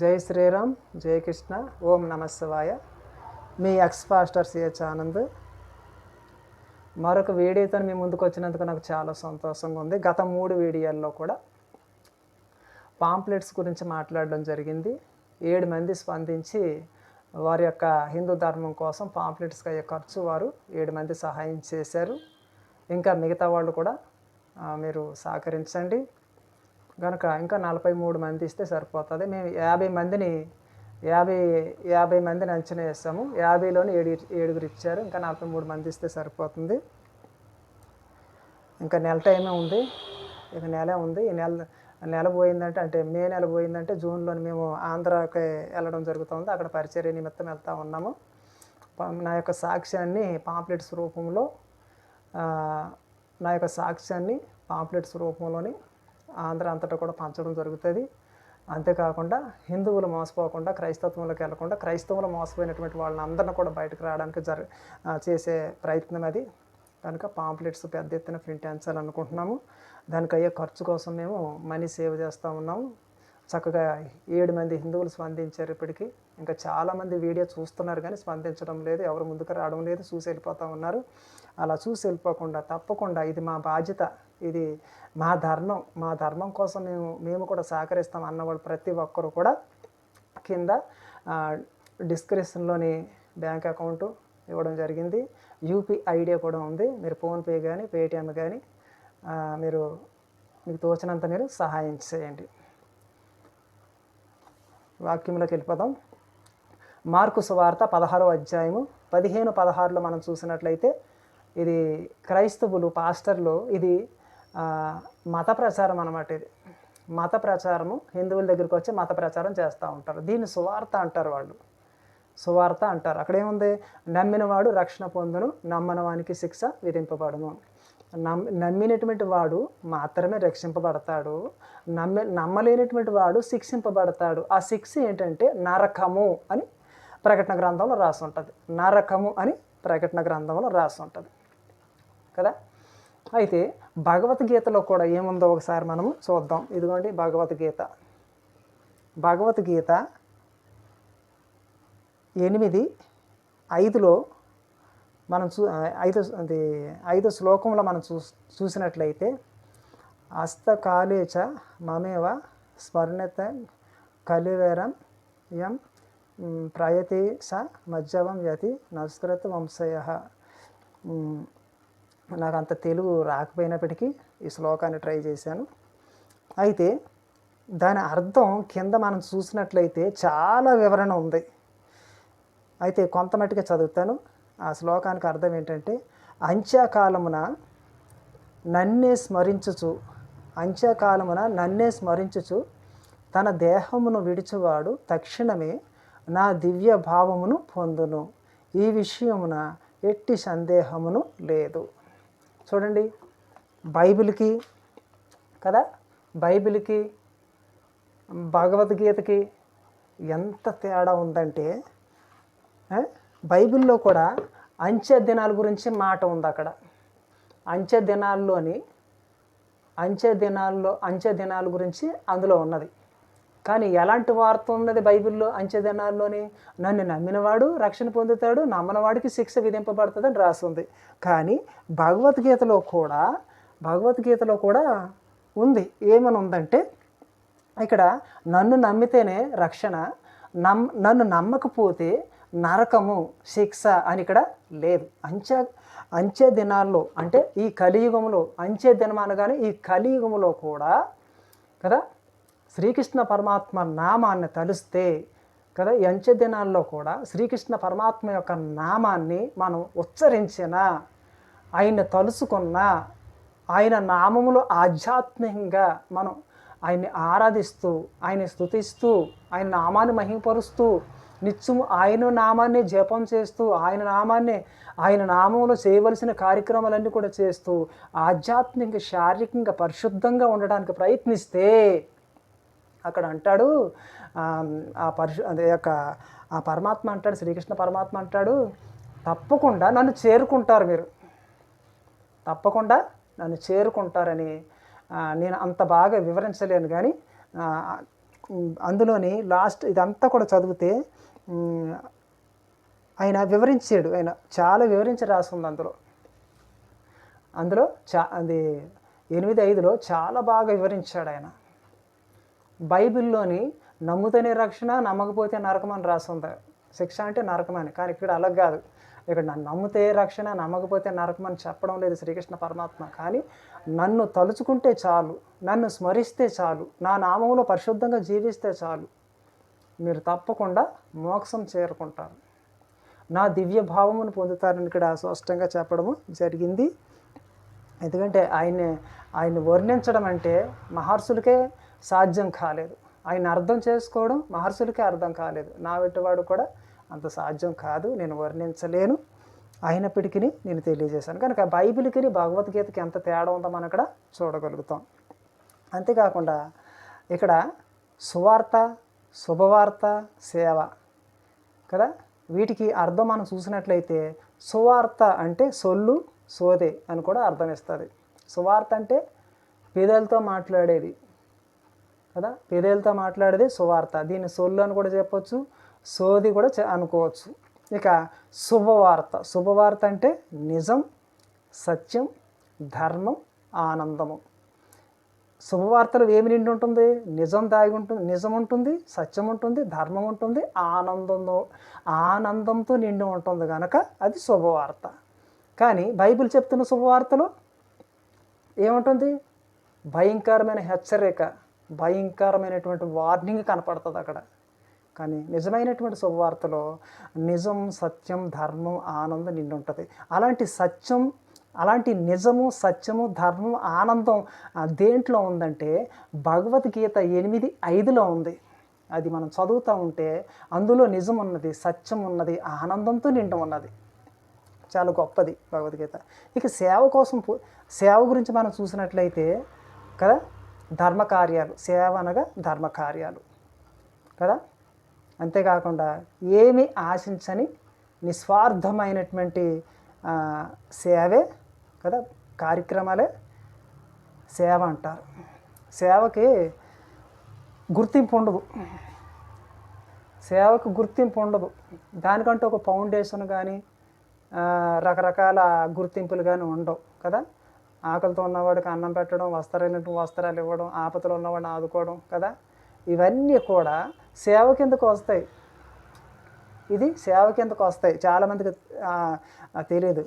జై శ్రీరామ్ జై కృష్ణ ఓం నమ మీ ex pastor C H Anand. మరొక వీడియోతో మీ ముందుకు వచ్చినందుకు నాకు చాలా సంతోషంగా ఉంది. గత మూడు వీడియోల్లో కూడా పాంప్లెట్స్ గురించి మాట్లాడడం జరిగింది. ఏడు మంది స్పందించి వారి యొక్క హిందూ ధర్మం కోసం పాంప్లెట్స్కి అయ్యే ఖర్చు వారు ఏడు మంది సహాయం చేశారు. ఇంకా మిగతా వాళ్ళు కూడా మీరు సహకరించండి. కనుక ఇంకా నలభై మూడు మంది ఇస్తే సరిపోతుంది. మేము యాభై మందిని యాభై యాభై మందిని అంచనా వేస్తాము. యాభైలోని ఏడు ఏడుగురు ఇచ్చారు. ఇంకా నలభై మూడు మంది ఇస్తే సరిపోతుంది. ఇంకా నెల టైమే ఉంది. ఇక నెలే ఉంది. ఈ నెల నెల పోయిందంటే అంటే మే నెల పోయిందంటే జూన్లో మేము ఆంధ్రాకి వెళ్ళడం జరుగుతుంది. అక్కడ పరిచర్య నిమిత్తం వెళ్తూ ఉన్నాము. నా యొక్క సాక్ష్యాన్ని పాంప్లెట్స్ రూపంలో నా యొక్క సాక్ష్యాన్ని పాంప్లెట్స్ రూపంలోని ఆంధ్ర అంతటా కూడా పంచడం జరుగుతుంది. అంతేకాకుండా హిందువులు మోసపోకుండా క్రైస్తవంలోకి వెళ్ళకుండా క్రైస్తవులు మోసపోయినటువంటి వాళ్ళని అందరిని కూడా బయటకు రావడానికి జర చేసే ప్రయత్నం అది. కనుక పాంప్లెట్స్ పెద్ద ఎత్తున ప్రింట్ అంచాలనుకుంటున్నాము దానికి అయ్యే ఖర్చు కోసం మేము మనీ సేవ్ చేస్తూ ఉన్నాము. చక్కగా ఏడు మంది హిందువులు స్పందించారు ఇప్పటికీ. ఇంకా చాలామంది వీడియో చూస్తున్నారు కానీ స్పందించడం లేదు ఎవరు ముందుకు రావడం లేదు చూసి వెళ్ళిపోతూ ఉన్నారు. అలా చూసి వెళ్ళిపోకుండా తప్పకుండా ఇది మా బాధ్యత. ఇది మా ధర్మం మా ధర్మం కోసం మేము మేము కూడా సహకరిస్తాం అన్నవాళ్ళు ప్రతి ఒక్కరు కూడా కింద డిస్క్రిప్షన్లోని బ్యాంక్ అకౌంటు ఇవ్వడం జరిగింది. యూపీ ఐడియా కూడా ఉంది. మీరు ఫోన్పే కానీ పేటిఎం కానీ మీరు మీకు తోచినంత మీరు సహాయం చేయండి. వాక్యంలోకి వెళ్ళిపోదాం. మార్కు సువార్త పదహారో అధ్యాయము పదిహేను పదహారులో మనం చూసినట్లయితే ఇది క్రైస్తవులు పాస్టర్లు ఇది మత ప్రచారం అనమాట ఇది. మత ప్రచారము హిందువుల దగ్గరికి వచ్చి మత ప్రచారం చేస్తూ ఉంటారు. దీన్ని సువార్త అంటారు వాళ్ళు. సువార్త అంటారు. అక్కడ ఏముంది నమ్మినవాడు రక్షణ పొందును నమ్మనవానికి శిక్ష విధింపబడును. నమ్ నమ్మినటువంటి వాడు మాత్రమే రక్షింపబడతాడు. నమ్మి నమ్మలేనటువంటి వాడు శిక్షింపబడతాడు. ఆ శిక్ష ఏంటంటే నరకము అని ప్రకటన గ్రంథంలో రాసి ఉంటుంది నరకము అని ప్రకటన గ్రంథంలో రాసి ఉంటుంది కదా? అయితే భగవద్గీతలో కూడా ఏముందో ఒకసారి మనం చూద్దాం. ఇదిగోండి భగవద్గీత. భగవద్గీత ఎనిమిది ఐదులో మనం చూ ఐదు అది ఐదు శ్లోకంలో మనం చూ చూసినట్లయితే హస్తకాలేచ మమేవ స్వర్ణత కలివేరం యం ప్రయతి స మజ్జవం యతి నస్కృత వంశయ. నాకు అంత తెలుగు రాకపోయినప్పటికీ ఈ శ్లోకాన్ని ట్రై చేశాను. అయితే దాని అర్థం కింద మనం చూసినట్లయితే చాలా వివరణ ఉంది. అయితే కొంత మట్టుగా చదువుతాను. ఆ శ్లోకానికి అర్థం ఏంటంటే అంత్యకాలమున నన్నే స్మరించుచు అంత్యకాలమున నన్నే స్మరించుచు తన దేహమును విడిచివాడు తక్షణమే నా దివ్య భావమును పొందును. ఈ విషయమున ఎట్టి సందేహమును లేదు. చూడండి బైబిల్కి కదా బైబిల్కి భగవద్గీతకి ఎంత తేడా ఉందంటే బైబిల్లో కూడా అంచె దినాల గురించి మాట ఉంది అక్కడ. అంచె దినాల్లోని అంచె దినాల్లో అంచె దినాల గురించి అందులో ఉన్నది. కానీ ఎలాంటి వార్త ఉన్నది బైబిల్లో అంచెదనాల్లోని? నన్ను నమ్మినవాడు రక్షణ పొందుతాడు నమ్మనవాడికి శిక్ష విధింపబడుతుందని రాస్తుంది కానీ భగవద్గీతలో కూడా భగవద్గీతలో కూడా ఉంది. ఏమని ఉందంటే ఇక్కడ నన్ను నమ్మితేనే రక్షణ నమ్ నన్ను నమ్మకపోతే నరకము శిక్ష అని ఇక్కడ లేదు. అంచె అంచె దినాల్లో అంటే ఈ కలియుగంలో అంచె దినం అనగానే ఈ కలియుగంలో కూడా కదా శ్రీకృష్ణ పరమాత్మ నామాన్ని తలుస్తే కదా ఎంచె దినాల్లో కూడా శ్రీకృష్ణ పరమాత్మ యొక్క నామాన్ని మనం ఉచ్చరించిన ఆయన్ని తలుసుకున్న ఆయన నామములో ఆధ్యాత్మికంగా మనం ఆయన్ని ఆరాధిస్తూ ఆయన్ని స్తుతిస్తూ ఆయన నామాన్ని మహిమపరుస్తూ నిత్యము ఆయన నామాన్ని జపం చేస్తూ ఆయన నామాన్ని ఆయన నామంలో చేయవలసిన కార్యక్రమాలన్నీ కూడా చేస్తూ ఆధ్యాత్మిక శారీరకంగా పరిశుద్ధంగా ఉండడానికి ప్రయత్నిస్తే అక్కడ అంటాడు ఆ, ఆ పరిశు అదే యొక్క ఆ పరమాత్మ అంటాడు శ్రీకృష్ణ పరమాత్మ అంటాడు తప్పకుండా నన్ను చేరుకుంటారు మీరు. తప్పకుండా నన్ను చేరుకుంటారని నేను అంత బాగా వివరించలేను కానీ అందులోని లాస్ట్ ఇదంతా కూడా చదివితే ఆయన వివరించాడు ఆయన చాలా వివరించి రాస్తుంది అందులో. అందులో చా అది ఎనిమిది ఐదులో చాలా బాగా వివరించాడు ఆయన. బైబిల్లోని నమ్ముతనే రక్షణ నమ్మకపోతే నరకం అని రాస్తుంది శిక్ష అంటే నరకం అని. కానీ ఇక్కడ అలా కాదు. ఇక్కడ నన్ను నమ్మితే రక్షణ నమ్మకపోతే నరకం అని చెప్పడం లేదు శ్రీకృష్ణ పరమాత్మ. కానీ నన్ను తలుచుకుంటే చాలు నన్ను స్మరిస్తే చాలు నా నామంలో పరిశుద్ధంగా జీవిస్తే చాలు. మీరు తప్పకుండా మోక్షం చేరుకుంటారు. నా దివ్య భావమును పొందుతారని ఇక్కడ స్పష్టంగా చెప్పడము జరిగింది. ఎందుకంటే ఆయన్ని ఆయన్ని వర్ణించడం అంటే మహర్షులకే సాధ్యం కాలేదు. ఆయన అర్థం చేసుకోవడం మహర్షులకే అర్థం కాలేదు. నా వెంటవాడు కూడా అంత సాధ్యం కాదు నేను వర్ణించలేను. అయినప్పటికీ నేను తెలియజేశాను. కనుక బైబిల్కి భగవద్గీతకి ఎంత తేడా ఉందో మనం ఇక్కడ చూడగలుగుతాం. అంతేకాకుండా ఇక్కడ సువార్త శుభవార్త సేవ కదా? వీటికి అర్థం మనం చూసినట్లయితే సువార్త అంటే సొల్లు సోదే అని కూడా అర్థం ఇస్తుంది. సువార్త అంటే పేదలతో మాట్లాడేది. కదా? పేదలతో మాట్లాడేది సువార్త. దీన్ని సొల్లు అని కూడా చెప్పొచ్చు సోది కూడా అనుకోవచ్చు. ఇక శుభవార్త. శుభవార్త అంటే నిజం సత్యం ధర్మం ఆనందము. శుభవార్తలు ఏమి నిండి ఉంటుంది? నిజం దాగి ఉంటుంది నిజం ఉంటుంది సత్యం ఉంటుంది ధర్మం ఉంటుంది ఆనందంతో ఆనందంతో నిండి ఉంటుంది కనుక అది శుభవార్త. కానీ బైబిల్ చెప్తున్న శుభవార్తలో ఏముంటుంది? భయంకరమైన హెచ్చరిక. భయంకరమైనటువంటి వార్నింగ్ కనపడుతుంది అక్కడ. కానీ నిజమైనటువంటి శుభవార్తలో నిజం సత్యం ధర్మం ఆనందం నిండి ఉంటుంది అలాంటి సత్యం అలాంటి నిజము సత్యము ధర్మం ఆనందం దేంట్లో ఉందంటే భగవద్గీత ఎనిమిది ఐదులో ఉంది. అది మనం చదువుతూ ఉంటే అందులో నిజం ఉన్నది సత్యం ఉన్నది ఆనందంతో నిండి ఉన్నది. చాలా గొప్పది భగవద్గీత. ఇక సేవ కోసం సేవ గురించి మనం చూసినట్లయితే కదా ధర్మకార్యాలు సేవ అనగా ధర్మకార్యాలు. కదా? అంతేకాకుండా ఏమి ఆశించని నిస్వార్థమైనటువంటి సేవే కదా? కార్యక్రమాలే సేవ అంటారు. సేవకి గుర్తింపు ఉండదు. సేవకు గుర్తింపు ఉండదు. దానికంటే ఒక ఫౌండేషన్ కానీ రకరకాల గుర్తింపులు కానీ ఉండవు కదా? ఆకలితో ఉన్నవాడికి అన్నం పెట్టడం వస్త్రాలు వస్త్రాలు ఇవ్వడం ఆపదలో ఉన్నవాడిని ఆదుకోవడం కదా? ఇవన్నీ కూడా సేవ కిందకు వస్తాయి. ఇది సేవ కిందకు వస్తాయి. చాలామందికి తెలియదు